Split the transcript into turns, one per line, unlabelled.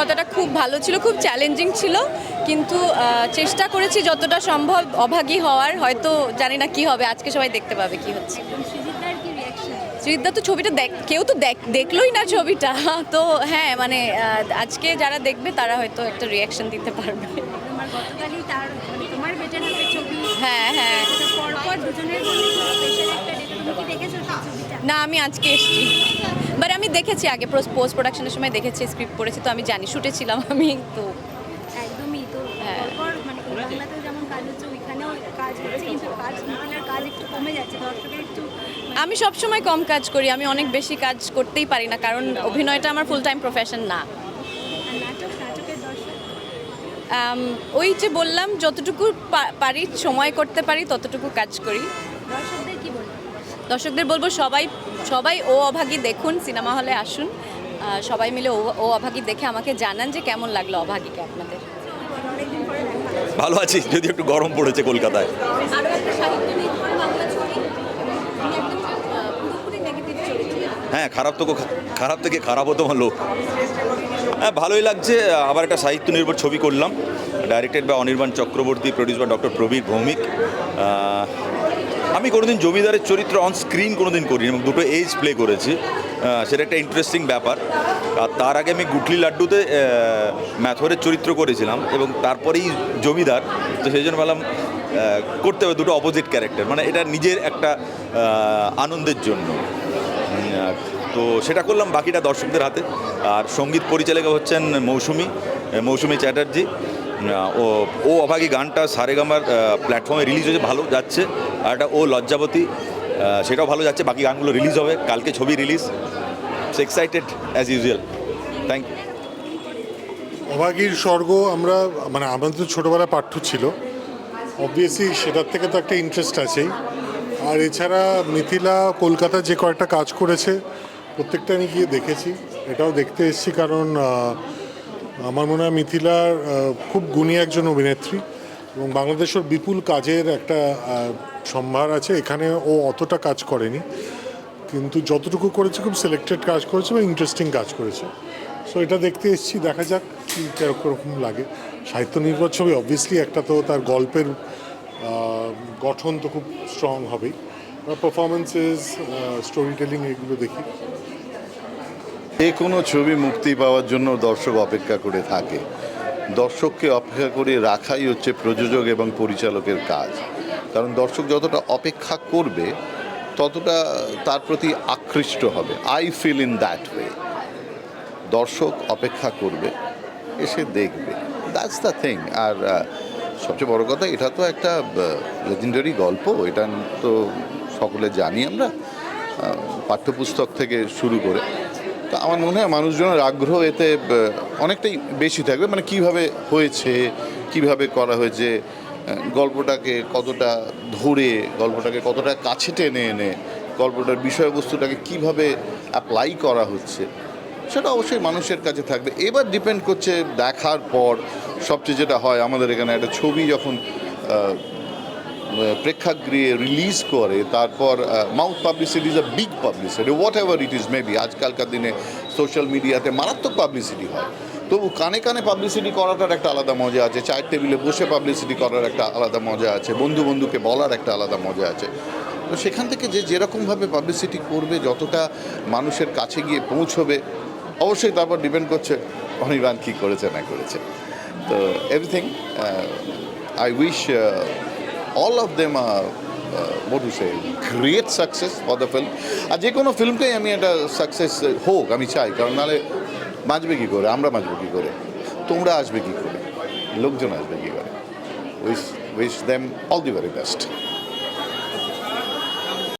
অভিজ্ঞতাটা
খুব ভালো ছিল খুব চ্যালেঞ্জিং ছিল কিন্তু চেষ্টা করেছি যতটা সম্ভব অভাগী হওয়ার হয়তো জানি না কি হবে আজকে সবাই দেখতে পাবে কি হচ্ছে। শ্রীদা তো ছবিটা দেখ কেউ তো দেখ দেখলোই না ছবিটা তো হ্যাঁ মানে আজকে যারা দেখবে তারা হয়তো একটা রিয়াকশন দিতে পারবে।
মানে
হ্যাঁ হ্যাঁ। না আমি আজকে এসেছি। বাট আমি দেখেছি আগে পোস্ট প্রোডাকশনের সময় দেখেছি স্ক্রিপ্ট পড়েছি তো আমি জানি শুটে ছিলাম আমি তো।
একদমই তো
হ্যাঁ।
মানে এই বাংলাতেও যেমন কাজ হচ্ছে ওইখানেও কাজ হচ্ছে কিন্তু কাজ কাজ একটু কমে যাচ্ছে দর্শকের একটু
আমি সব সময় কম কাজ করি আমি অনেক বেশি কাজ করতেই পারি না কারণ অভিনয়টা আমার ফুল টাইম প্রফেশন না আম, ওই যে বললাম যতটুকু পারি সময় করতে পারি ততটুকু কাজ করি।
দর্শকদের বলব
সবাই সবাই ও অভাগী দেখুন সিনেমা হলে আসুন। সবাই মিলে ও অভাগী দেখে আমাকে জানান যে কেমন লাগল অভাগীকে আপনাদের।
ভালো আছি যদি একটু গরম পড়েছে কলকাতায়। হ্যাঁ খারাপ তো খারাপ থেকে খারাপ হতো ভালো হ্যাঁ ভালোই লাগছে আবার একটা সাহিত্য নির্ভর ছবি করলাম। ডাইরেক্টেড বা অনির্বাণ চক্রবর্তী প্রডিউস বা ডক্টর প্রবীর ভৌমিক। আমি কোনোদিন জমিদারের চরিত্র অন স্ক্রিন কোনোদিন করিনি এবং দুটো এজ প্লে করেছি। সেটা একটা ইন্টারেস্টিং ব্যাপার। আর তার আগে আমি গুটলি লাড্ডুতে ম্যাথরের চরিত্র করেছিলাম এবং তারপরেই জমিদার। তো সেই জন্য বললাম করতে হবে দুটো অপোজিট ক্যারেক্টার মানে এটা নিজের একটা আনন্দের জন্য। তো সেটা করলাম বাকিটা দর্শকদের হাতে। আর সংগীত পরিচালিকা হচ্ছেন মৌসুমি মৌসুমি চ্যাটার্জি। ও ও অভাগী গানটা সারেগামার প্ল্যাটফর্মে রিলিজ হয়েছে, ভালো যাচ্ছে। আর একটা ও লজ্জাবতী সেটাও ভালো যাচ্ছে, বাকি গানগুলো রিলিজ হবে, কালকে ছবি release excited as usual thank you
অভাগীর স্বর্গ আমরা মানে আমাদের তো ছোটোবেলায় পাঠ্য ছিল অবভিয়াসলি সেটার থেকে তো একটা ইন্টারেস্ট আছেই। আর এছাড়া মিথিলা কলকাতা যে কয়েকটা কাজ করেছে, প্রত্যেকটা আমি গিয়ে দেখেছি, এটাও দেখতে এসেছি কারণ আমার মনে হয় মিথিলার খুব গুণী একজন অভিনেত্রী। এবং বাংলাদেশের বিপুল কাজের একটা সম্ভার আছে। এখানে ও অতটা কাজ করেনি। কিন্তু যতটুকু করেছে, খুব সিলেক্টেড কাজ করেছে বা ইন্টারেস্টিং কাজ করেছে। সো এটা দেখতে এসেছি, দেখা যাক কী কীরকম লাগে। সাহিত্য নির্ভর ছবি অবভিয়াসলি একটা তো তার গল্পের গঠন তো খুব স্ট্রং হবেই। পারফরমেন্সেস স্টোরি টেলিং এগুলো দেখি।
যে কোনো ছবি মুক্তি পাওয়ার জন্য দর্শক অপেক্ষা করে থাকে। দর্শককে অপেক্ষা করে রাখাই হচ্ছে প্রযোজক এবং পরিচালকের কাজ। কারণ দর্শক যতটা অপেক্ষা করবে, ততটা তার প্রতি আকৃষ্ট হবে। I feel in that way দর্শক অপেক্ষা করবে, এসে দেখবে। দ্যাটস দ্য থিং আর সবচেয়ে বড় কথা, এটা তো একটা লেজেন্ডারি গল্প। এটা তো সকলে জানি আমরা পাঠ্যপুস্তক থেকে শুরু করে। তো আমার মনে হয় মানুষজনের আগ্রহ এতে অনেকটাই বেশি থাকবে। মানে কীভাবে হয়েছে, কীভাবে করা হয়েছে গল্পটাকে কতটা ধরে, গল্পটাকে কতটা কাছে টেনে এনে, গল্পটার বিষয়বস্তুটাকে কীভাবে অ্যাপ্লাই করা হচ্ছে, সেটা অবশ্যই মানুষের কাছে থাকবে। এবার ডিপেন্ড করছে দেখার পর সবচেয়ে যেটা হয়, আমাদের এখানে একটা ছবি যখন প্রেক্ষাগৃহে রিলিজ করে, তারপর mouth publicity is a big publicity whatever it is maybe আজকালকার দিনে সোশ্যাল মিডিয়াতে মারাত্মক পাবলিসিটি হয়। তবু কানে কানে পাবলিসিটি করাটার একটা আলাদা মজা আছে, চায়ের টেবিলে বসে পাবলিসিটি করার একটা আলাদা মজা আছে, বন্ধু বন্ধুকে বলার একটা আলাদা মজা আছে। তো সেখান থেকে যে যেরকমভাবে পাবলিসিটি করবে, যতটা মানুষের কাছে গিয়ে পৌঁছবে, অবশ্যই তারপর ডিপেন্ড করছে অনির্বাণ কী করেছে, না করেছে। তো everything I wish all of them are uh, what you say great success for the film. আর যে কোনো ফিল্মটাই আমি একটা সাকসেস হোক আমি চাই। কারণ নাহলে বাঁচবে কী করে? আমরা বাঁচবো কী করে? তোমরা আসবে কী করে? লোকজন আসবে কী করে? Wish wish them all the very best